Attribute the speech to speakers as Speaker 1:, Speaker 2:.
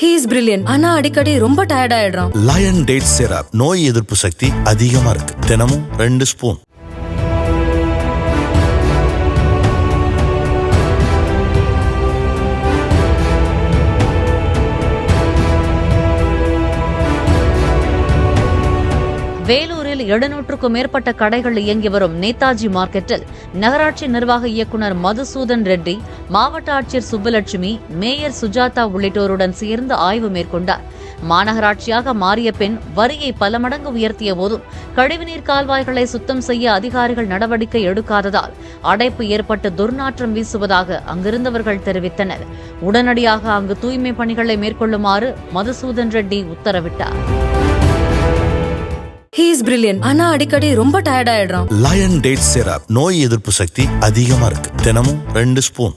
Speaker 1: He is brilliant ஆனா அடிக்கடி ரொம்ப டயர்ட் ஆயிடுறான்.
Speaker 2: லயன் டேட் சிரப் நோய் எதிர்ப்பு சக்தி அதிகமா இருக்கு. தினமும் ரெண்டு ஸ்பூன்
Speaker 3: வேலூரில் எழுநூற்றுக்கும் மேற்பட்ட கடைகள் இயங்கி வரும் நேதாஜி மார்க்கெட்டில் நகராட்சி நிர்வாக இயக்குநர் மதுசூதன் ரெட்டி மாவட்ட ஆட்சியர் சுப்புலட்சுமி மேயர் சுஜாதா உள்ளிட்டோருடன் சேர்ந்து ஆய்வு மேற்கொண்டார். மாநகராட்சியாக மாறிய பின் வரியை பல மடங்கு உயர்த்திய போதும் கழிவுநீர் கால்வாய்களை சுத்தம் செய்ய அதிகாரிகள் நடவடிக்கை எடுக்காததால் அடைப்பு ஏற்பட்டு துர்நாற்றம் வீசுவதாக அங்கிருந்தவர்கள் தெரிவித்தனர். உடனடியாக அங்கு தூய்மை பணிகளை மேற்கொள்ளுமாறு மதுசூதன் ரெட்டி உத்தரவிட்டார்.
Speaker 1: ஹீ இஸ் பிரில்லியன் ஆனா அடிக்கடி ரொம்ப டயர்ட் ஆயிடுறான்.
Speaker 2: லயன் டேட் சிரப் நோய் எதிர்ப்பு சக்தி அதிகமா இருக்கு. தினமும் ரெண்டு ஸ்பூன்